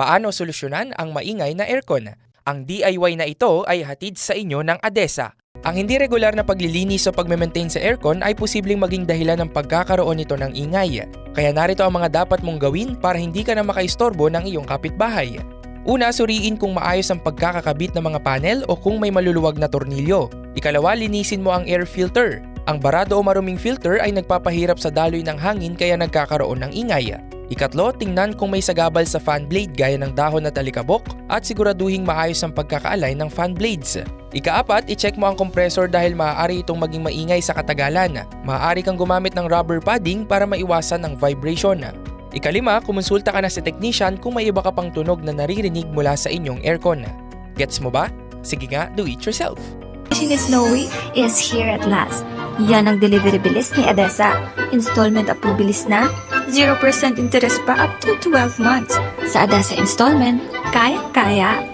Paano solusyonan ang maingay na aircon? Ang DIY na ito ay hatid sa inyo ng ADESA. Ang hindi regular na paglilinis o pagme-maintain sa aircon ay posibleng maging dahilan ng pagkakaroon nito ng ingay. Kaya narito ang mga dapat mong gawin para hindi ka na makaistorbo ng iyong kapitbahay. Una, suriin kung maayos ang pagkakakabit ng mga panel o kung may maluluwag na tornilyo. Ikalawa, linisin mo ang air filter. Ang barado o maruming filter ay nagpapahirap sa daloy ng hangin kaya nagkakaroon ng ingay. Ikatlo, tingnan kung may sagabal sa fan blade gaya ng dahon at alikabok at siguraduhing maayos ang pagkakaalay ng fan blades. Ikaapat, i-check mo ang compressor dahil maaari itong maging maingay sa katagalan. Maaari kang gumamit ng rubber padding para maiwasan ang vibration. Ikalima, kumonsulta ka na sa technician kung may iba ka pang tunog na naririnig mula sa inyong aircon. Gets mo ba? Sige nga, do it yourself. Snowy is here at last. Yan ang delivery bilis ni Edesa. Installment approve bilis na. 0% interest pa up to 12 months. Sa Edesa Installment, kaya-kaya.